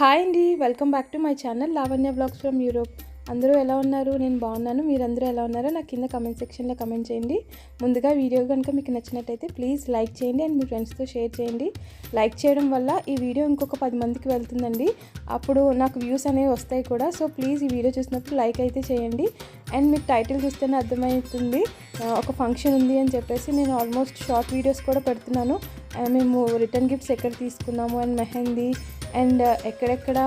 Hi అండి welcome back to my channel Lavanya blogs from Europe. అందరూ ఎలా ఉన్నారు? నేను బాగున్నాను. మీరందరూ ఎలా ఉన్నారో నాకు కింద కమెంట్ సెక్షన్లో కమెంట్ చేయండి. ముందుగా వీడియో కనుక మీకు నచ్చినట్టయితే ప్లీజ్ లైక్ చేయండి అండ్ మీ ఫ్రెండ్స్తో షేర్ చేయండి. లైక్ చేయడం వల్ల ఈ వీడియో ఇంకొక పది మందికి వెళ్తుందండి. అప్పుడు నాకు వ్యూస్ అనేవి వస్తాయి కూడా. సో ప్లీజ్ ఈ వీడియో చూసినప్పుడు లైక్ అయితే చేయండి. అండ్ మీకు టైటిల్ చూస్తేనే అర్థమవుతుంది. ఒక ఫంక్షన్ ఉంది అని చెప్పేసి నేను ఆల్మోస్ట్ షార్ట్ వీడియోస్ కూడా పెడుతున్నాను. మేము రిటర్న్ గిఫ్ట్స్ ఎక్కడ తీసుకున్నాము? అండ్ మెహందీ అండ్ ఎక్కడెక్కడ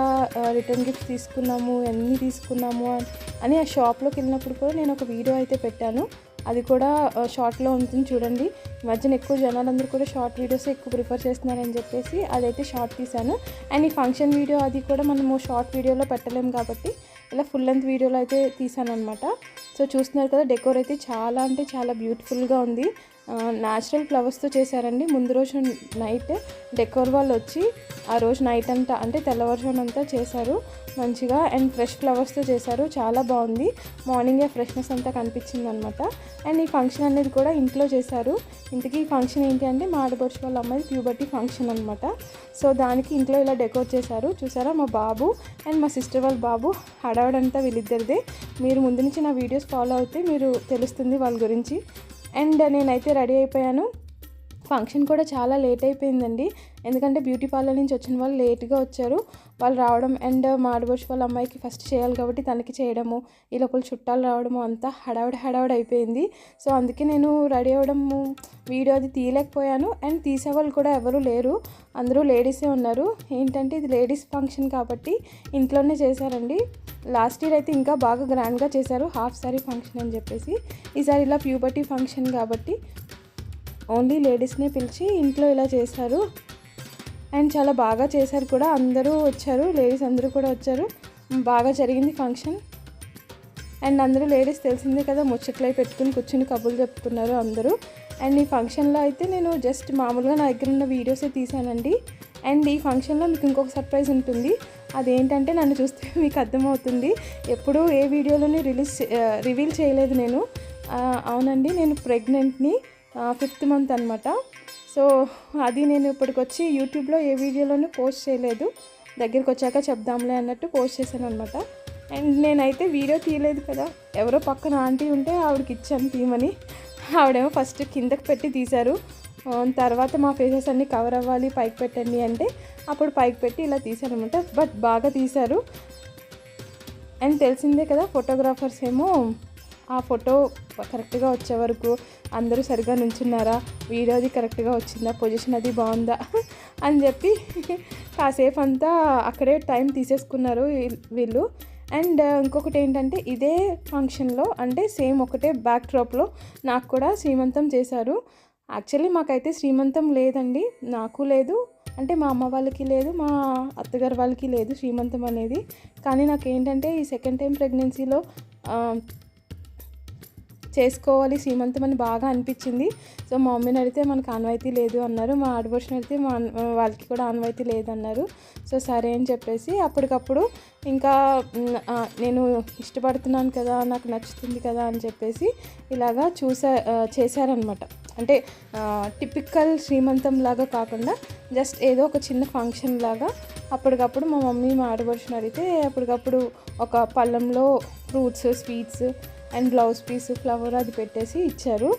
రిటర్న్ గిఫ్ట్స్ తీసుకున్నాము ఎన్ని తీసుకున్నాము అని- ఆ షాప్లోకి వెళ్ళినప్పుడు కూడా నేను ఒక వీడియో అయితే పెట్టాను. అది కూడా uh, షార్ట్లో ఉంటుంది చూడండి. మధ్యన ఎక్కువ జనాలందరూ కూడా షార్ట్ వీడియోస్ ఎక్కువ ప్రిఫర్ చేస్తున్నారని చెప్పేసి అదైతే షార్ట్ తీశాను. అండ్ ఈ ఫంక్షన్ వీడియో అది కూడా మనము షార్ట్ వీడియోలో పెట్టలేము కాబట్టి ఇలా ఫుల్ లెంత్ వీడియోలో అయితే తీసాను అనమాట సో చూస్తున్నారు కదా డెకోర్ అయితే చాలా అంటే చాలా బ్యూటిఫుల్గా ఉంది. న్యాచురల్ ఫ్లవర్స్తో చేశారండి. ముందు రోజు నైట్ డెకోర్ వాళ్ళు వచ్చి ఆ రోజు నైట్ అంతా అంటే తెల్లవారుజామున అంతా చేశారు. మంచిగా అండ్ ఫ్రెష్ ఫ్లవర్స్తో చేశారు. చాలా బాగుంది. మార్నింగే ఫ్రెష్నెస్ అంతా కనిపించింది అనమాట అండ్ ఈ ఫంక్షన్ అనేది కూడా ఇంట్లో చేశారు. ఇంతకీ ఈ ఫంక్షన్ ఏంటి అంటే మా ఆడపడుచు వాళ్ళ అమ్మాయి ప్యూబర్టీ ఫంక్షన్ అనమాట. సో దానికి ఇంట్లో ఇలా డెకోర్ చేశారు. చూసారా? మా బాబు అండ్ మా సిస్టర్ వాళ్ళ బాబు హడావడంతా వీళ్ళిద్దరిదే. మీరు ముందు నుంచి నా వీడియోస్ ఫాలో అవుతే మీరు తెలుస్తుంది వాళ్ళ గురించి. అండ్ నేనైతే రెడీ అయిపోయాను. ఫంక్షన్ కూడా చాలా లేట్ అయిపోయిందండి. ఎందుకంటే బ్యూటీ పార్లర్ నుంచి వచ్చిన వాళ్ళు లేట్గా వచ్చారు. వాళ్ళు రావడం అండ్ మాడబోష్ వాళ్ళ అమ్మాయికి ఫస్ట్ చేయాలి కాబట్టి తనకి చేయడము ఈ లోపల చుట్టాలు రావడము అంతా హడావిడి హడావిడి అయిపోయింది. సో అందుకే నేను రెడీ అవ్వడము వీడియో అది తీయలేకపోయాను. అండ్ తీసేవాళ్ళు కూడా ఎవరు లేరు. అందరూ లేడీసే ఉన్నారు. ఏంటంటే ఇది లేడీస్ ఫంక్షన్ కాబట్టి ఇంట్లోనే చేశారండి. లాస్ట్ ఇయర్ అయితే ఇంకా బాగా గ్రాండ్గా చేశారు. హాఫ్ సారీ ఫంక్షన్ అని చెప్పేసి. ఈసారి ఇలా ప్యూబర్టీ ఫంక్షన్ కాబట్టి ఓన్లీ లేడీస్నే పిలిచి ఇంట్లో ఇలా చేశారు. అండ్ చాలా బాగా చేశారు కూడా. అందరూ వచ్చారు. లేడీస్ అందరూ కూడా వచ్చారు. బాగా జరిగింది ఫంక్షన్. అండ్ అందరూ లేడీస్ తెలిసిందే కదా ముచ్చట్లై పెట్టుకుని కూర్చుని కబుర్లు చెప్పుకున్నారు అందరూ. అండ్ ఈ ఫంక్షన్లో అయితే నేను జస్ట్ మామూలుగా నా దగ్గర ఉన్న వీడియోసే తీసానండి అండ్ ఈ ఫంక్షన్లో మీకు ఇంకొక సర్ప్రైజ్ ఉంటుంది. అదేంటంటే నన్ను చూస్తే మీకు అర్థమవుతుంది. ఎప్పుడూ ఏ వీడియోలోని రిలీజ్ రివీల్ చేయలేదు నేను. అవునండి నేను ప్రెగ్నెంట్ని ఫిఫ్త్ మంత్ అనమాట సో అది నేను ఇప్పటికొచ్చి యూట్యూబ్లో ఏ వీడియోలోనూ పోస్ట్ చేయలేదు. దగ్గరికి వచ్చాక చెప్దాంలే అన్నట్టు పోస్ట్ చేశాను అనమాట అండ్ నేనైతే వీడియో తీయలేదు కదా. ఎవరో పక్కన ఆంటీ ఉంటే ఆవిడకి ఇచ్చాను తీయమని ఆవిడేమో ఫస్ట్ కిందకి పెట్టి తీశారు. Um, తర్వాత మా ఫేసెస్ అన్నీ కవర్ అవ్వాలి పైకి పెట్టండి అంటే అప్పుడు పైకి పెట్టి ఇలా తీశారనమాట. బట్ బాగా తీశారు. అండ్ తెలిసిందే కదా ఫోటోగ్రాఫర్స్ ఏమో ఆ ఫోటో కరెక్ట్గా వచ్చే వరకు అందరూ సరిగా నుంచున్నారా వీడియోది కరెక్ట్గా వచ్చిందా పొజిషన్ అది బాగుందా అని చెప్పి కాసేపు అంతా అక్కడే టైం తీసేసుకున్నారు వీళ్ళు. అండ్ uh, ఇంకొకటి ఏంటంటే ఇదే ఫంక్షన్లో అంటే సేమ్ ఒకటే బ్యాక్ డ్రాప్లో నాకు కూడా శ్రీమంతం చేశారు. యాక్చువల్లీ మాకైతే శ్రీమంతం లేదండి. నాకు లేదు. అంటే మా అమ్మ వాళ్ళకి లేదు మా అత్తగారు వాళ్ళకి లేదు శ్రీమంతం అనేది. కానీ నాకు ఏంటంటే ఈ సెకండ్ టైం ప్రెగ్నెన్సీలో చేసుకోవాలి శ్రీమంతం అని బాగా అనిపించింది. సో మా మమ్మీని అడిగితే మనకు ఆన్వాయితీ లేదు అన్నారు. మా ఆడపడుచుని అడిగితే మా వాళ్ళకి కూడా ఆన్వాయితీ లేదన్నారు. సో సరే అని చెప్పేసి అప్పటికప్పుడు ఇంకా నేను ఇష్టపడుతున్నాను కదా నాకు నచ్చుతుంది కదా అని చెప్పేసి ఇలాగా చూసా చేశారనమాట. అంటే టిపికల్ శ్రీమంతం లాగా కాకుండా జస్ట్ ఏదో ఒక చిన్న ఫంక్షన్ లాగా అప్పటికప్పుడు మా మమ్మీ మా ఆడపడుచుని అడిగితే అప్పటికప్పుడు ఒక పళ్ళంలో fruits sweets and blouse piece flower అది పెట్టేసి ఇచ్చారు.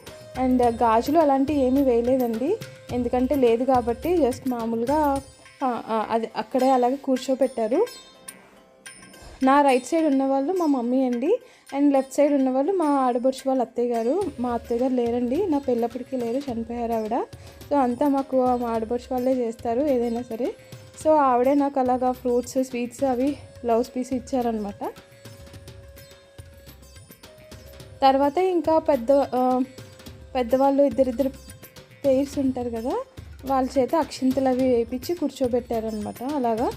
అండ్ గాజులు అలాంటివి ఏమీ వేయలేదండి. ఎందుకంటే లేదు కాబట్టి జస్ట్ మామూలుగా అది అక్కడే అలాగే కూర్చోబెట్టారు. నా రైట్ సైడ్ ఉన్నవాళ్ళు మా మమ్మీ అండి. అండ్ లెఫ్ట్ సైడ్ ఉన్నవాళ్ళు మా ఆడబడుచు వాళ్ళ అత్తయ్య గారు. మా అత్తయ్య గారు లేరండి. నా పెళ్ళప్పటికీ లేరు చనిపోయారు ఆవిడ. సో అంతా మాకు మా ఆడబడుచు వాళ్ళే చేస్తారు ఏదైనా సరే. సో ఆవిడే నాకు అలాగా ఫ్రూట్స్ స్వీట్స్ అవి బ్లౌజ్ పీస్ ఇచ్చారనమాట తర్వాత ఇంకా పెద్ద పెద్దవాళ్ళు ఇద్దరిద్దరు పేర్స్ ఉంటారు కదా వాళ్ళ చేత అక్షింతలు అవి వేయించి కూర్చోబెట్టారనమాట అలాగా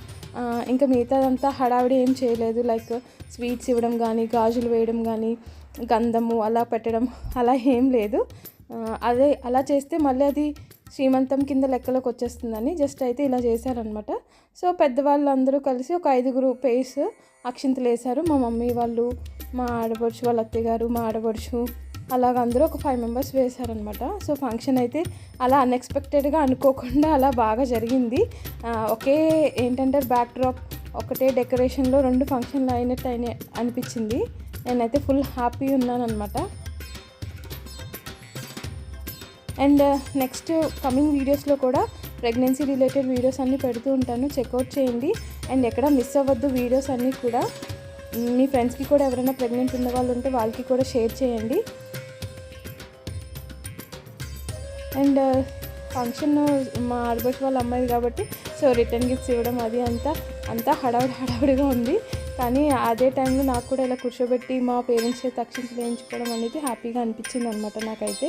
ఇంకా మిగతాదంతా హడావిడి ఏం చేయలేదు. లైక్ స్వీట్స్ ఇవ్వడం కానీ గాజులు వేయడం కానీ గంధము అలా పెట్టడం అలా ఏం లేదు. అదే అలా చేస్తే మళ్ళీ అది శ్రీమంతం కింద లెక్కలోకి వచ్చేస్తుందని జస్ట్ అయితే ఇలా చేశారనమాట సో పెద్దవాళ్ళు అందరూ కలిసి ఒక ఐదుగురు పేర్స్ అక్షింతలు వేశారు. మా మమ్మీ వాళ్ళు మా ఆడపడుచు వాళ్ళ అత్తగారు మా ఆడపడుచు అలాగ అందరూ ఒక ఫైవ్ మెంబర్స్ వేశారనమాట సో ఫంక్షన్ అయితే అలా అన్ఎక్స్పెక్టెడ్గా అనుకోకుండా అలా బాగా జరిగింది. ఒకే ఏంటంటే బ్యాక్ డ్రాప్ ఒకటే డెకరేషన్లో రెండు ఫంక్షన్లు అయినట్టు అయిన అనిపించింది. నేనైతే ఫుల్ హ్యాపీ ఉన్నాను అనమాట అండ్ నెక్స్ట్ కమింగ్ వీడియోస్లో కూడా ప్రెగ్నెన్సీ రిలేటెడ్ వీడియోస్ అన్నీ పెడుతూ ఉంటాను. చెక్అవుట్ చేయండి. అండ్ ఎక్కడ మిస్ అవ్వద్దు వీడియోస్ అన్నీ కూడా. మీ ఫ్రెండ్స్కి కూడా ఎవరైనా ప్రెగ్నెంట్ ఉన్న వాళ్ళు ఉంటే వాళ్ళకి కూడా షేర్ చేయండి. అండ్ uh, ఫంక్షన్ మా ఆడబట్టి వాళ్ళ అమ్మాయి కాబట్టి సో రిటర్న్ గిఫ్ట్స్ ఇవ్వడం అది అంతా అంతా హడావుడి హడావుడిగా ఉంది. కానీ అదే టైంలో నాకు కూడా ఇలా కూర్చోబెట్టి మా పేరెంట్స్ చేత అక్షింతలు వేయించుకోవడం అనేది హ్యాపీగా అనిపించింది అనమాట నాకైతే.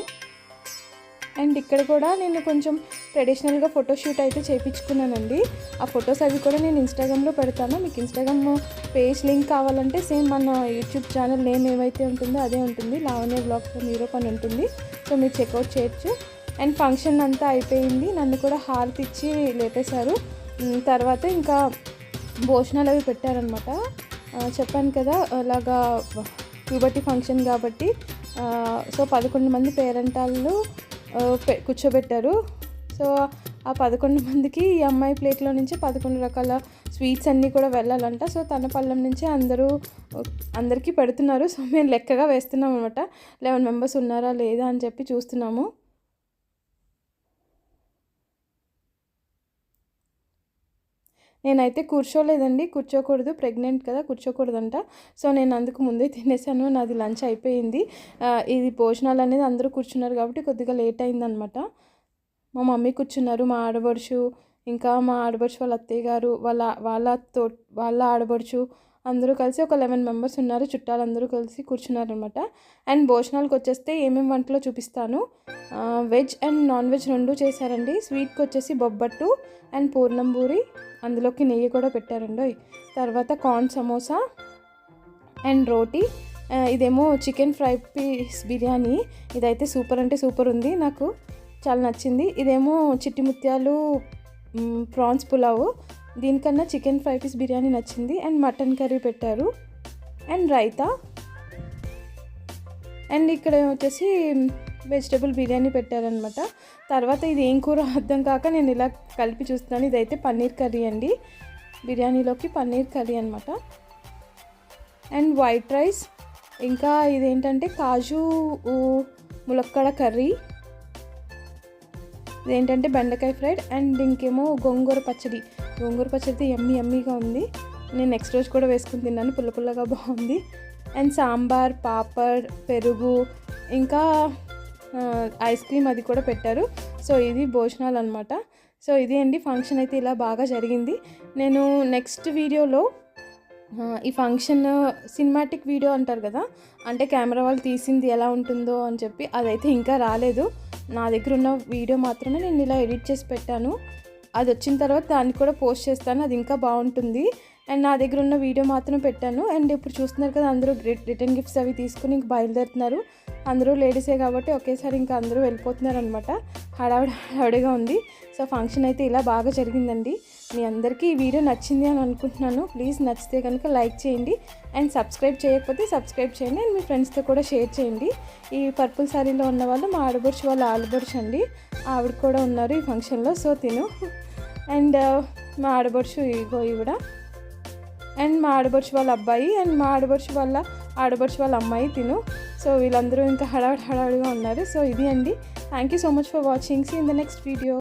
అండ్ ఇక్కడ కూడా నేను కొంచెం ట్రెడిషనల్గా ఫోటోషూట్ అయితే చేయించుకున్నానండి ఆ ఫొటోస్ అవి కూడా నేను ఇన్స్టాగ్రామ్లో పెడతాను. మీకు ఇన్స్టాగ్రామ్ పేజ్ లింక్ కావాలంటే సేమ్ మన యూట్యూబ్ ఛానల్ నేమ్ ఏమైతే ఉంటుందో అదే ఉంటుంది. లావణ్య బ్లాగ్స్ ఫ్రమ్ యూరోప్ అని ఉంటుంది. సో మీరు చెక్అవుట్ చేయొచ్చు. అండ్ ఫంక్షన్ అంతా అయిపోయింది. నన్ను కూడా హారతి ఇచ్చి లేపేశారు. తర్వాత ఇంకా భోజనాలు అవి పెట్టారనమాట చెప్పాను కదా అలాగా ప్యూబర్టీ ఫంక్షన్ కాబట్టి సో పదకొండు మంది పేరెంటాళ్ళు పె- కూర్చోబెట్టారు. సో ఆ పదకొండు మందికి ఈ అమ్మాయి ప్లేట్లో నుంచి పదకొండు రకాల స్వీట్స్ అన్నీ కూడా వెళ్ళాలంట. సో తన పళ్ళం నుంచి అందరూ అందరికీ పెడుతున్నారు. సో మేము లెక్కగా వేస్తున్నాం అనమాట లెవెన్ మెంబర్స్ ఉన్నారా లేదా అని చెప్పి చూస్తున్నాము. నేనైతే కూర్చోలేదండి. కూర్చోకూడదు. ప్రెగ్నెంట్ కదా కూర్చోకూడదంట. సో నేను అందుకు ముందే తినేసాను. నాది లంచ్ అయిపోయింది. ఇది భోజనాలు అనేది అందరూ కూర్చున్నారు కాబట్టి కొద్దిగా లేట్ అయిందనమాట మా మమ్మీ కూర్చున్నారు మా ఆడబడుచు ఇంకా మా ఆడబడుచు వాళ్ళ అత్తయ్య గారు వాళ్ళ వాళ్ళ తో వాళ్ళ ఆడబడుచు అందరూ కలిసి ఒక లెవెన్ మెంబర్స్ ఉన్నారు చుట్టాలు అందరూ కలిసి కూర్చున్నారనమాట అండ్ భోజనాలకు వచ్చేస్తే ఏమేమి వంటలో చూపిస్తాను? వెజ్ అండ్ నాన్ వెజ్ రెండు చేశారండి. స్వీట్కి వచ్చేసి బొబ్బట్టు అండ్ పూర్ణం పూరి అందులోకి నెయ్యి కూడా పెట్టారండి. తర్వాత కార్న్ సమోసా అండ్ రోటీ. ఇదేమో చికెన్ ఫ్రై పీస్ బిర్యానీ. ఇదైతే సూపర్ అంటే సూపర్ ఉంది నాకు. చాలా నచ్చింది. ఇదేమో చిట్టి ముత్యాలు ప్రాన్స్ పులావ్. దీనికన్నా చికెన్ ఫ్రై పీస్ బిర్యానీ నచ్చింది. అండ్ మటన్ కర్రీ పెట్టారు. అండ్ రైతా. అండ్ ఇక్కడ వచ్చేసి వెజిటబుల్ బిర్యానీ పెట్టారనమాట. తర్వాత ఇది ఏం కూర అర్థం కాక నేను ఇలా కలిపి చూస్తున్నాను. ఇదైతే పన్నీర్ కర్రీ అండి. బిర్యానీలోకి పన్నీర్ కర్రీ అనమాట. And white rice. ఇంకా ఇదేంటంటే కాజు ములక్కడ కర్రీ. ఇదేంటంటే బెండకాయ ఫ్రైడ్ అండ్ ఇంకేమో గోంగూర పచ్చడి. గోంగూర పచ్చడి ఎమ్మి ఎమ్మిగా ఉంది. నేను నెక్స్ట్ రోజు కూడా వేసుకుని తిన్నాను. పుల్ల పుల్లగా బాగుంది. అండ్ సాంబార్ పాపడ్ పెరుగు ఇంకా ఐస్ క్రీమ్ అది కూడా పెట్టారు. సో ఇది భోజనాలు అనమాట సో ఇది అండి. ఫంక్షన్ అయితే ఇలా బాగా జరిగింది. నేను నెక్స్ట్ వీడియోలో ఈ ఫంక్షన్ సినిమాటిక్ వీడియో అంటారు కదా అంటే కెమెరా వాళ్ళు తీసింది ఎలా ఉంటుందో అని చెప్పి అదైతే ఇంకా రాలేదు. నా దగ్గర ఉన్న వీడియో మాత్రమే నేను ఇలా ఎడిట్ చేసి పెట్టాను. అది వచ్చిన తర్వాత దాన్ని కూడా పోస్ట్ చేస్తాను. అది ఇంకా బాగుంటుంది. అండ్ నా దగ్గర ఉన్న వీడియో మాత్రం పెట్టాను. అండ్ ఇప్పుడు చూస్తున్నారు కదా అందరూ రిటర్న్ గిఫ్ట్స్ అవి తీసుకుని ఇంక బయలుదేరుతున్నారు. అందరూ లేడీసే కాబట్టి ఒకేసారి ఇంకా అందరూ వెళ్ళిపోతున్నారు అనమాట హడావిడి హడావిడిగా ఉంది. సో ఫంక్షన్ అయితే ఇలా బాగా జరిగిందండి. మీ అందరికీ ఈ వీడియో నచ్చింది అని అనుకుంటున్నాను. ప్లీజ్ నచ్చితే కనుక లైక్ చేయండి. అండ్ సబ్స్క్రైబ్ చేయకపోతే సబ్స్క్రైబ్ చేయండి. అండ్ మీ ఫ్రెండ్స్తో కూడా షేర్ చేయండి. ఈ పర్పుల్ శారీలో ఉన్న వాళ్ళు మా ఆడబడుచు వాళ్ళు ఆడబడుచు అండి. ఆవిడ కూడా ఉన్నారు ఈ ఫంక్షన్లో. సో తిను. అండ్ మా ఆడబడుచు ఇగో ఈవిడ. అండ్ మా ఆడబడుచు వాళ్ళ అబ్బాయి అండ్ మా ఆడబడుచు వాళ్ళ ఆడబడుచు వాళ్ళ అమ్మాయి తిను. సో వీళ్ళందరూ ఇంకా హడావిడి హడావిడిగా ఉన్నారు. సో ఇది అండి. Thank you so much for watching see in the next video